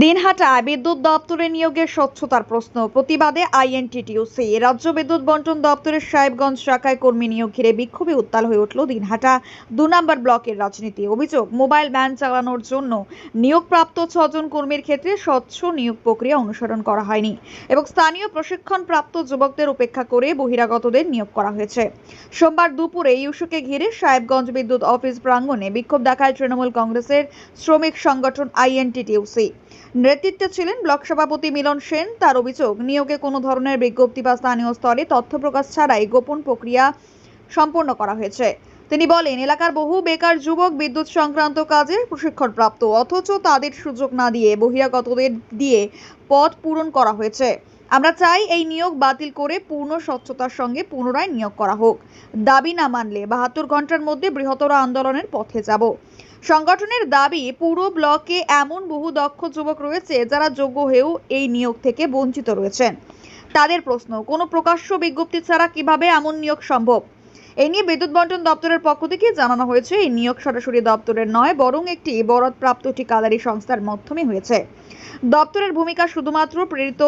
দিনহাটায় বিদ্যুৎ দপ্তরে নিয়োগের স্বচ্ছতার প্রশ্ন। প্রতিবাদে আইএনটিটিউসি। রাজ্য বিদ্যুৎ বন্টন দপ্তরের সাহেবগঞ্জ শাখায় কর্মী নিয়োগ ঘিরে বিক্ষোভে উত্তাল হয়ে উঠল দিনহাটা। দু নম্বর ব্লকের রাজনীতি। অভিযোগ, মোবাইল ভ্যান চালানোর জন্য নিয়োগপ্রাপ্ত ছজন কর্মীর ক্ষেত্রে স্বচ্ছ নিয়োগ প্রক্রিয়া অনুসরণ করা হয়নি এবং স্থানীয় প্রশিক্ষণপ্রাপ্ত যুবকদের উপেক্ষা করে বহিরাগতদের নিয়োগ করা হয়েছে। সোমবার দুপুরে ইউসুকে ঘিরে সাহেবগঞ্জ বিদ্যুৎ অফিস প্রাঙ্গণে বিক্ষোভ দেখায় তৃণমূল কংগ্রেসের শ্রমিক সংগঠন আইএনটিটিউসি। নেতৃত্বে ছিলেন ব্লক সভাপতি মিলন সেন। তার অভিযোগ, নিয়োগে কোনো ধরনের বিজ্ঞপ্তি বা স্থানীয় স্তরে তথ্য প্রকাশ ছাড়াই গোপন প্রক্রিয়া সম্পন্ন করা হয়েছে। তিনি বলেন, এলাকার বহু বেকার যুবক বিদ্যুৎ সংক্রান্ত কাজে প্রশিক্ষণপ্রাপ্ত, অথচ তাদের সুযোগ না দিয়ে বহিরাগতদের দিয়ে পদ পূরণ করা হয়েছে। আমরা চাই এই নিয়োগ বাতিল করে পূর্ণ স্বচ্ছতার সঙ্গে পুনরায় নিয়োগ করা হোক। দাবি না মানলে বাহাত্তর ঘণ্টার মধ্যে বৃহত্তর আন্দোলনের পথে যাব। সংগঠনের দাবি, পুরো ব্লকে এমন বহু দক্ষ যুবক রয়েছে যারা যোগ্য হয়েও এই নিয়োগ থেকে বঞ্চিত রয়েছেন। তাদের প্রশ্ন, কোনো প্রকাশ্য বিজ্ঞপ্তি ছাড়া কীভাবে এমন নিয়োগ সম্ভব? এ নিয়ে বিদ্যুৎ বন্টন দপ্তরের পক্ষ থেকে জানানো হয়েছে, এই নিয়োগ সরাসরি দপ্তরের নয়, বরং একটি বরাদপ্রাপ্ত ঠিকাদারি সংস্থার মাধ্যমে হয়েছে। দপ্তরের ভূমিকা শুধুমাত্র প্রেরিত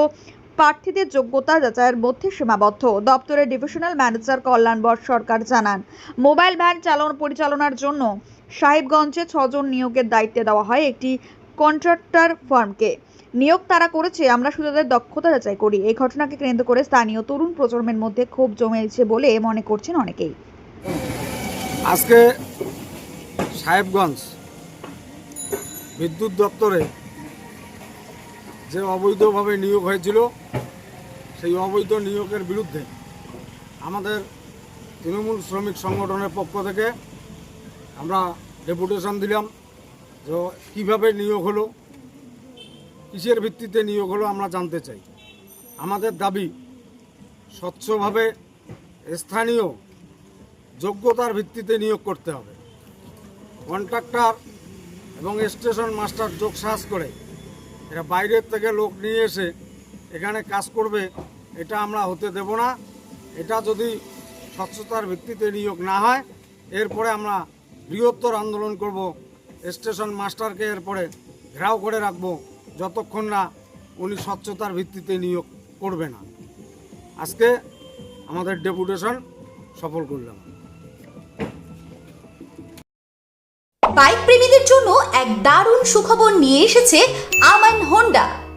প্রার্থীদের যোগ্যতা যাচাইয়ের মধ্যে সীমাবদ্ধ। দপ্তরের ডিভিশনাল ম্যানেজার কল্যাণ বর সরকার জানান, মোবাইল ভ্যান চালন পরিচালনার জন্য সাহেবগঞ্জে ছজন নিয়োগের দায়িত্বে দেওয়া হয় একটি কন্ট্রাক্টর ফার্মকে। নিয়োগ তারা করেছে, আমরা শুধু তাদের দক্ষতা যাচাই করি। এই ঘটনাকে কেন্দ্র করে স্থানীয় তরুণ প্রজন্মের মধ্যে ক্ষোভ জমেছে বলে মনে করছেন অনেকেই। আজকে সাহেবগঞ্জ বিদ্যুৎ দপ্তরে যে অবৈধভাবে নিয়োগ হয়েছিল, সেই অবৈধ নিয়োগের বিরুদ্ধে আমাদের তৃণমূল শ্রমিক সংগঠনের পক্ষ থেকে আমরা ডেপুটেশন দিলাম যে কীভাবে নিয়োগ হলো, কিসের ভিত্তিতে নিয়োগ হলো আমরা জানতে চাই। আমাদের দাবি, স্বচ্ছভাবে স্থানীয় যোগ্যতার ভিত্তিতে নিয়োগ করতে হবে। কন্ট্রাক্টর এবং স্টেশন মাস্টার যোগ যোগসাজ করে, এরা বাইরের থেকে লোক নিয়ে এসে এখানে কাজ করবে, এটা আমরা হতে দেব না। এটা যদি স্বচ্ছতার ভিত্তিতে নিয়োগ না হয়, এরপরে আমরা বৃহত্তর আন্দোলন করব, স্টেশন মাস্টারকে এরপরে ঘেরাও করে রাখব, যতক্ষণ না উনি স্বচ্ছতার ভিত্তিতে নিয়োগ করবে না। আজকে আমাদের ডেপুটেশন সফল করলাম। বাইক প্রেমীদের জন্য এক দারুণ সুখবর নিয়ে এসেছে আমান হোন্ডা।